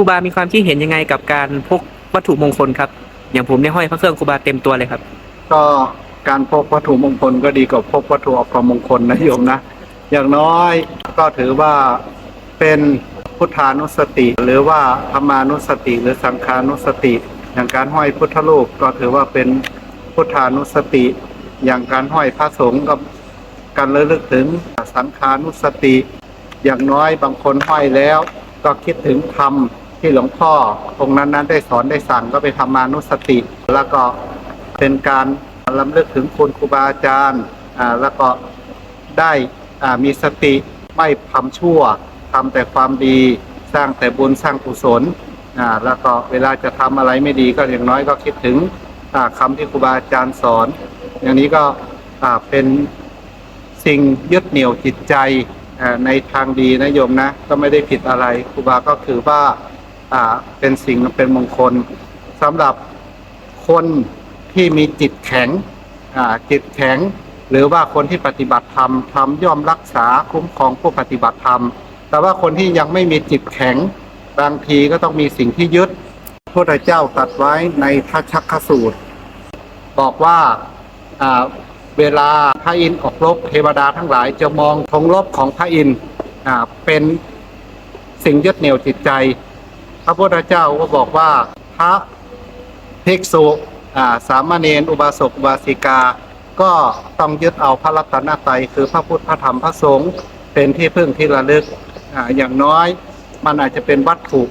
ครูบา มีความคิดเห็นยังไงกับการพกวัตถุมงคลครับ อย่างผมเนี่ยห้อยพระเครื่องครูบาเต็มตัวเลยครับ ก็การพกวัตถุมงคลก็ดีกว่าพกวัตถุอัปมงคลนะโยมนะ อย่างน้อยก็ถือว่าเป็นพุทธานุสติ หรือว่าธรรมานุสติ หรือสังขานุสติ อย่างการห้อยพุทธรูปก็ถือว่าเป็นพุทธานุสติ อย่างการห้อยพระสงฆ์ก็การระลึกถึงสังขานุสติ อย่างน้อยบางคนห้อยแล้ว ก็คิดถึงธรรม ที่หลวงพ่อองค์นั้นนั้นๆได้สอนได้สั่งก็ไปทำมานุสติ แล้วก็เป็นการลำลึกถึงคุณครูบาอาจารย์แล้วก็ได้มีสติไม่ทำชั่วทำแต่ความดีสร้างแต่บุญสร้างกุศลแล้วก็เวลาจะทำอะไรไม่ดีก็อย่างน้อยก็คิดถึงคำที่ครูบาอาจารย์สอน อย่างนี้ก็เป็นสิ่งยึดเหนี่ยวจิตใจในทางดีนะโยมนะ ก็ไม่ได้ผิดอะไรครูบาก็คือว่า อ่าเป็นสิ่งเป็นมงคลสำหรับคนที่มีจิตแข็งอ่าจิตแข็ง หรือว่าคนที่ปฏิบัติธรรมทำย่อมรักษาคุ้มครองผู้ปฏิบัติธรรม แต่ว่าคนที่ยังไม่มีจิตแข็ง บางทีก็ต้องมีสิ่งที่ยึดพระพุทธเจ้าตัดไว้ในทัชชักขสูตร บอกว่าเวลาพระอินทร์ออกรบเทวดาทั้งหลายจะมองธงรบของพระอินทร์อ่าเป็นสิ่งยึดเหนี่ยวจิตใจ ระพุทธเจ้าก็บอกว่าพระภิกษุสามเณรอุบาสกอุบาสิกา ก็ต้องยึดเอาพระรัตนตรัยคือพระพุทธพระธรรมพระสงฆ์เป็นที่พึ่งที่ระลึกออย่างน้อยมันอาจจะเป็นวัตถุ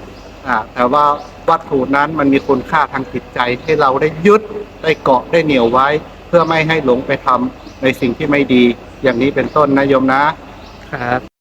แต่ว่าวัตถุนั้นมันมีคุณค่าทางจิตใจที่เราได้ยึดได้เกาะได้เหนี่ยวไว้ เพื่อไม่ให้หลงไปทำในสิ่งที่ไม่ดี อย่างนี้เป็นต้นนะโยมนะครับ